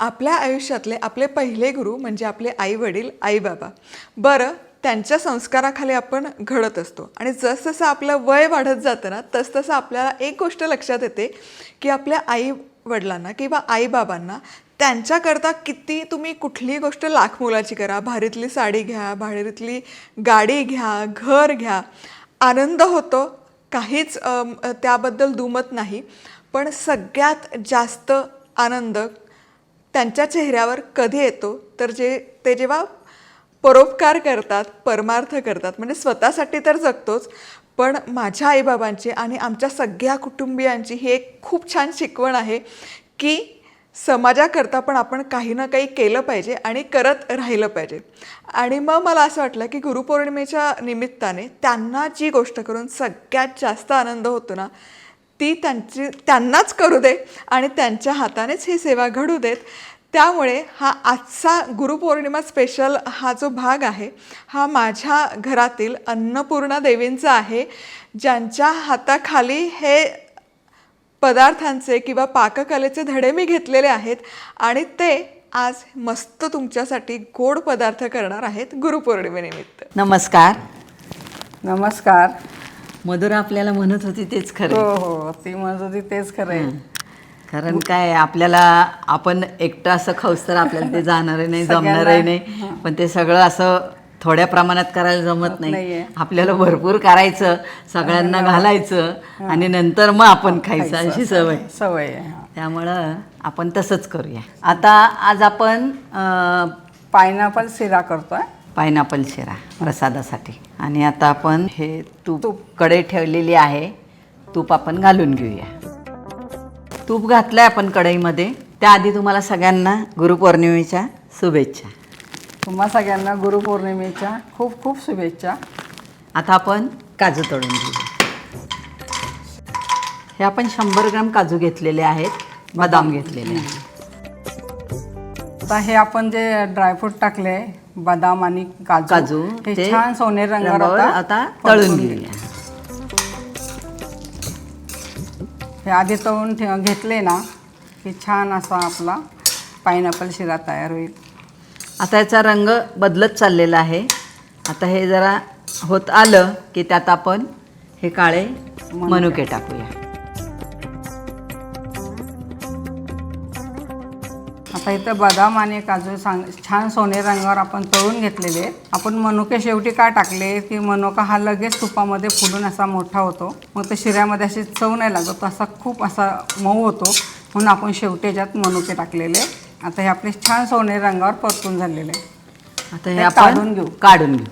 आपल्या आयुष्यातले आपले पहिले गुरु म्हणजे आपले आई वडील आई बाबा बरं त्यांच्या संस्काराखाली आपण घडत असतो. आणि जसजसं आपलं वय वाढत जातं ना तसतसं आपल्याला एक गोष्ट लक्षात येते की आपल्या आई वडिलांना किंवा आईबाबांना त्यांच्याकरता किती तुम्ही कुठलीही गोष्ट लाख मोलाची करा. भारीतली साडी घ्या भारीतली गाडी घ्या घर घ्या. आनंद होतो काहीच त्याबद्दल दुमत नाही. पण सगळ्यात जास्त आनंद त्यांच्या चेहऱ्यावर कधी येतो तर जे ते जेव्हा परोपकार करतात परमार्थ करतात म्हणजे स्वतःसाठी तर जगतोच पण माझ्या आईबाबांची आणि आमच्या सगळ्या कुटुंबियांची ही एक खूप छान शिकवण आहे की समाजाकरता पण आपण काही ना काही केलं पाहिजे आणि करत राहिलं पाहिजे. आणि मग मला असं वाटलं की गुरुपौर्णिमेच्या निमित्ताने त्यांना जी गोष्ट करून सगळ्यात जास्त आनंद होतो ना ती त्यांची त्यांनाच करू दे आणि त्यांच्या हातानेच ही सेवा घडू देत. त्यामुळे हा आजचा गुरुपौर्णिमा स्पेशल हा जो भाग आहे हा माझ्या घरातील अन्नपूर्णा देवींचा आहे ज्यांच्या हाताखाली हे पदार्थांचे किंवा पाककलेचे धडे मी घेतलेले आहेत आणि ते आज मस्त तुमच्यासाठी गोड पदार्थ करणार आहेत गुरुपौर्णिमेनिमित्त. नमस्कार. नमस्कार. मधुरा आपल्याला म्हणत होती तेच हो खरं हो ती म्हणत होती तेच खरं आहे कारण काय आपल्याला आपण एकटं असं खाऊस तर आपल्याला ते जाणार नाही सगळ्यांना- जमणार नाही. पण ते सगळं असं थोड्या प्रमाणात करायला जमत नाही. नाहीये. आपल्याला भरपूर करायचं सगळ्यांना घालायचं आणि नंतर मग आपण खायचं अशी सवय. सवय आहे हा. त्यामुळं आपण तसंच करूया. आता आज आपण पायनॅपल शिरा करतोय. पायनॅपल शिरा प्रसादासाठी. आणि आता आपण हे तूपकडे ठेवलेली आहे. तूप आपण घालून घेऊया. तूप घातलंय आपण कढईमध्ये. त्याआधी तुम्हाला सगळ्यांना गुरुपौर्णिमेच्या शुभेच्छा. तुम्हा सगळ्यांना गुरुपौर्णिमेच्या खूप खूप शुभेच्छा. आता आपण काजू तळून घेऊया. हे आपण शंभर ग्राम काजू घेतलेले आहेत. बदाम घेतलेले आहेत. आता हे आपण जे ड्रायफ्रूट टाकले बदाम आणि काजू. काजू हे ते छान सोनेरी रंगावर रंगावर आता तळून. घेऊया. हे आधी तळून ठे घेतले ना की छान असा आपला पायनॅपल शिरा तयार होईल. आता याचा रंग बदलत चाललेला आहे. आता हे जरा होत आलं की त्यात आपण हे काळे मनुके. टाकूया. आता इथं बदाम आणि काजू सांग छान सोनेरी रंगावर आपण तळून घेतलेले आपण मनुके शेवटी का टाकले की मनुका हा लगेच तुपामध्ये फुलून असा मोठा होतो मग ते शिऱ्यामध्ये अशी चव नाही लागत तो असा खूप असा मऊ होतो म्हणून आपण शेवटी याच्यात मनुके टाकलेले. आता हे आपले छान सोनेरी रंगावर परतून झालेले आहे. आता हे काढून घेऊ. काढून घेऊ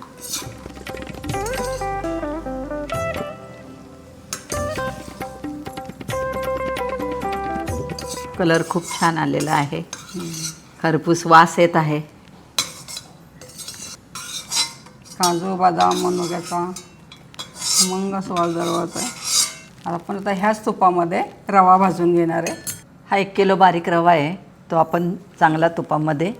कलर खूप छान आलेला आहे खरपूस वास येत आहे. काजू बदाम मनुक्याचा मग स्वाद दरवत आहे आपण आता ह्याच तुपामध्ये रवा भाजून घेणार आहे. हा एक किलो बारीक रवा आहे. तो आपण चांगला तुपामध्ये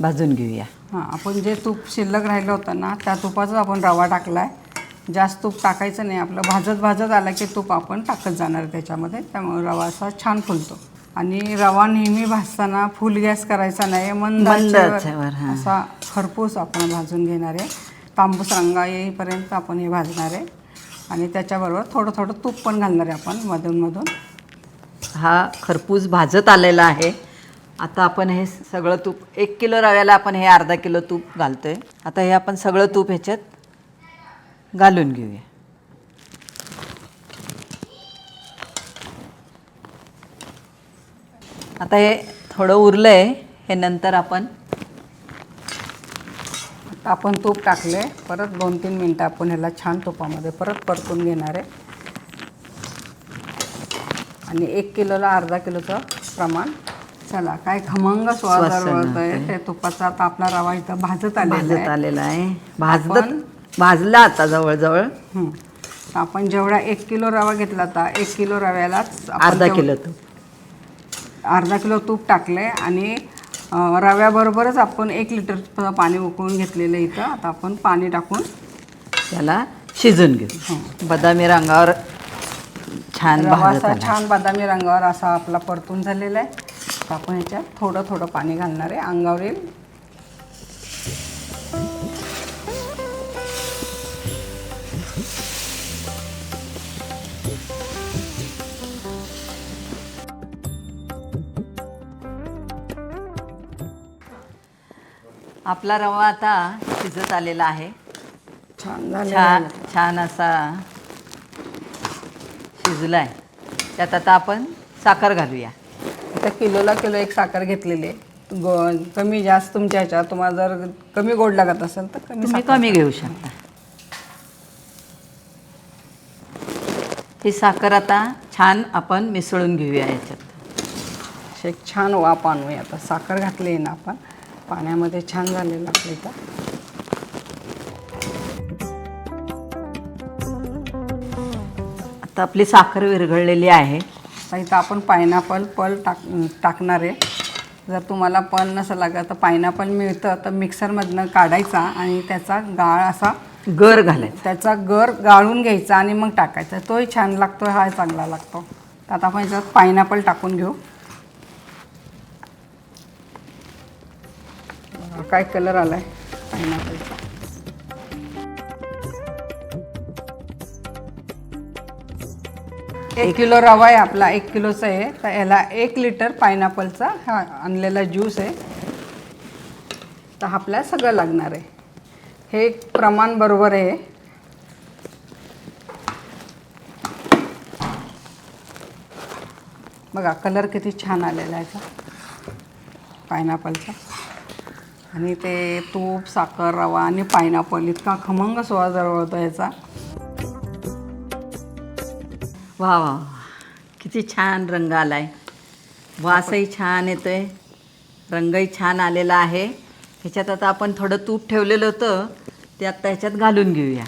भाजून घेऊया. हां आपण जे तूप शिल्लक राहिलं होतं ना त्या तुपाचाच आपण रवा टाकला आहे जास्त तूप टाकायचं नाही. आपलं भाजत भाजत आला की तूप आपण टाकत जाणार आहे त्याच्यामध्ये. त्यामुळे रवा असा छान फुलतो. आणि रवा नेहमी भाजताना फुल गॅस करायचा नाही मंद मंद आचेवर आचेवर, हां. असा खरपूस आपण भाजून घेणार आहे. तांबूस रंगा येईपर्यंत आपण हे भाजणार आहे. आणि त्याच्याबरोबर थोडं थोडं तूप पण घालणार आहे आपण मधून मधून. हा खरपूस भाजत आलेला आहे. आता आपण हे सगळं तूप एक किलो रव्याला आपण हे अर्धा किलो तूप घालतोय. आता हे आपण सगळं तूप ह्याच्यात घालून घेऊया. आता हे थोडं उरलं आहे हे नंतर आपण आपण तूप टाकले परत दोन तीन मिनटं आपण ह्याला छान तुपामध्ये परत परतून घेणार आहे. आणि एक किलोला अर्धा किलोचं प्रमाण. चला काय खमंग स्वाद आहे. ते तुपाचा आता आपला रवा इथं भाजत आलेला भाजत आलेला आहे. भाजत भाजला आता जवळजवळ. आपण जेवढा एक किलो रवा घेतला होता एक किलो रव्यालाच आपण अर्धा किलो तूप. अर्धा किलो तूप टाकले आणि अं, रव्याबरोबरच आपण एक लिटर पाणी उकळून घेतलेलं इथं. आता आपण पाणी टाकून त्याला शिजून घेऊ. बदामी रंगावर छान रवा असा छान बदामी रंगावर असा आपला परतून झालेला आहे. तर आपण ह्याच्यात थोडं थोडं पाणी घालणार आहे. अंगावर येईल. आपला रवा आता शिजत आलेला आहे. छान झालं छान छान असा शिजलाय. त्यात आता आपण साखर घालूया. आता किलोला किलो एक साखर घेतलेली आहे. गो कमी जास्त तुमच्या ह्याच्यात तुम्हाला जर कमी गोड लागत असेल तर कमी तुम्ही साखर कमी घेऊ शकता. ही साखर आता छान आपण मिसळून घेऊया याच्यात. अशी एक छान वाफ आणूया. आता साखर घातली आहे ना आपण पाण्यामध्ये छान झालेलं आपलं इथं. आता आपली साखर विरघळलेली आहे. आता इथं आपण पायनॅपल पल टाक टाकणार आहे. जर तुम्हाला पल नसं लागत तर पायनॅपल मिळतं तर मिक्सरमधनं काढायचा आणि त्याचा गाळ असा गर घालायचा. त्याचा गर गाळून घ्यायचा आणि मग टाकायचा. तोही छान लागतो हा चांगला लागतो. तर आता आपण याच्यात पायनॅपल टाकून घेऊ. काय कलर आलाय? पायनॅपलचा एक किलो रवा आहे आपला एक किलोचा आहे. तर याला एक लिटर पायनॅपलचा हा आणलेला ज्यूस आहे. तर आपल्याला सगळं लागणार आहे. हे एक प्रमाण बरोबर आहे. बघा कलर किती छान आलेला आहे. याचा पायनॅपलचा. आणि ते तूप साखर रवा आणि पायनॅपल इतका खमंग सुवास जवळतो याचा. वा वा. किती छान रंग आलाय. वासही छान येतोय. रंगही छान आलेला आहे. ह्याच्यात आता आपण थोडं तूप ठेवलेलं होतं. ते आता ह्याच्यात घालून घेऊया.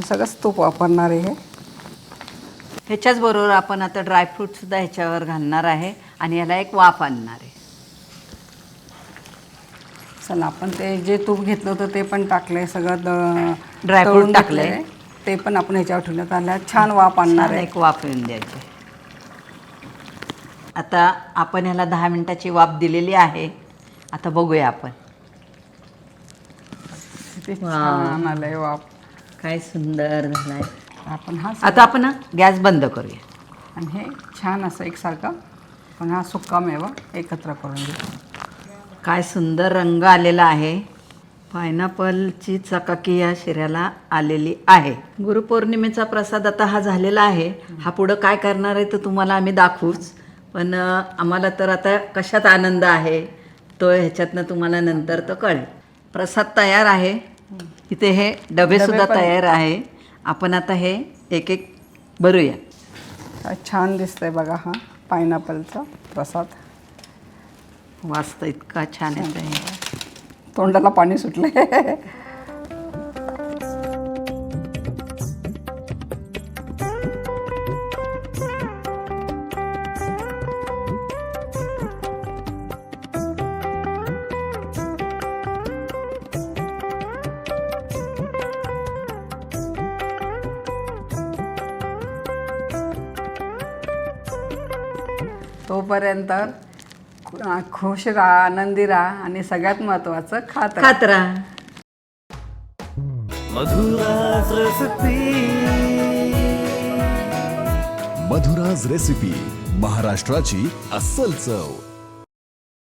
सगळंच तूप वापरणार आहे हे. ह्याच्याच बरोबर आपण आता ड्रायफ्रूटसुद्धा ह्याच्यावर घालणार आहे. आणि याला एक वाफ आणणार आहे. चला आपण ते जे तूप घेतलं होतं ते पण टाकलंय सगळं तळून टाकलंय. ते पण आपण ह्याच्यावर ठेवण्यात आलं छान वाफ आणणार आहे. एक वाफ येऊन द्यायची. आता आपण ह्याला दहा मिनिटाची वाफ दिलेली आहे. आता बघूया आपण. किती वा. छान आलंय वाफ. काय सुंदर झालाय. आपण हा आता आपण गॅस बंद करूया. आणि हे छान असं एकसारखं. पण हा सुक्का मेवा एकत्र करून घेऊ. काय सुंदर रंग आलेला आहे. पायनॅपलची चकाकी या शिऱ्याला आलेली आहे. गुरुपौर्णिमेचा प्रसाद आता हा झालेला आहे. हा पुढं काय करणार आहे तर तुम्हाला आम्ही दाखवूच. पण आम्हाला तर आता कशात आनंद आहे तो ह्याच्यातनं तुम्हाला नंतर तर कळेल. प्रसाद तयार आहे. इथे हे डबे सुद्धा तयार आहे. आपण आता हे एक एक भरूया. छान दिसतंय बघा हा पायनॅपलचा प्रसाद. वाचतं इतका छान येत आहे तोंडाला पाणी सुटले तोपर्यंत खुश राहा आनंदी राहा आणि सगळ्यात महत्त्वाचं खात राहा. खात राहा मधुराज रेसिपी. मधुराज रेसिपी महाराष्ट्राची अस्सल चव.